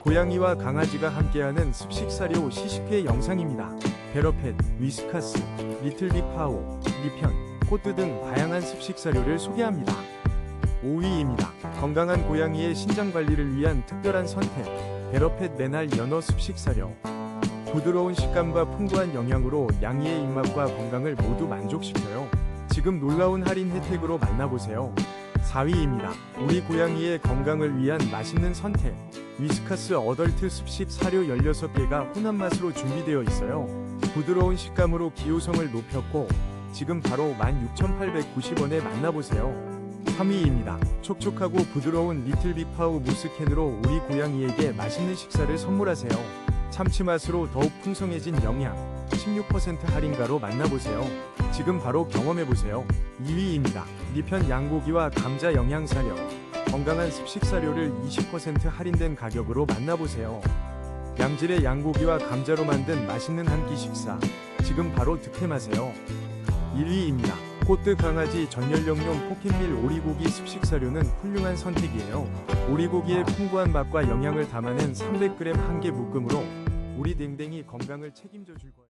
고양이와 강아지가 함께하는 습식 사료 시식회 영상입니다. 베러펫, 위스카스, 리틀빅 파오, 리편, 코트 등 다양한 습식 사료를 소개합니다. 5위입니다. 건강한 고양이의 신장 관리를 위한 특별한 선택. 베러펫 메날 연어 습식 사료. 부드러운 식감과 풍부한 영양으로 양이의 입맛과 건강을 모두 만족시켜요. 지금 놀라운 할인 혜택으로 만나보세요. 4위입니다. 우리 고양이의 건강을 위한 맛있는 선택. 위스카스 어덜트 습식 사료 16개가 혼합 맛으로 준비되어 있어요. 부드러운 식감으로 기호성을 높였고 지금 바로 16,890원에 만나보세요. 3위입니다. 촉촉하고 부드러운 리틀빅 파우 무스캔으로 우리 고양이에게 맛있는 식사를 선물하세요. 참치 맛으로 더욱 풍성해진 영양 16% 할인가로 만나보세요. 지금 바로 경험해보세요. 2위입니다. 리편 양고기와 감자 영양사료 건강한 습식 사료를 20% 할인된 가격으로 만나보세요. 양질의 양고기와 감자로 만든 맛있는 한 끼 식사 지금 바로 득템하세요. 1위입니다. 코트 강아지 전연령용 포켓밀 오리고기 습식 사료는 훌륭한 선택이에요. 오리고기의 풍부한 맛과 영양을 담아낸 300g 한 개 묶음으로 우리 댕댕이 건강을 책임져 줄 거예요.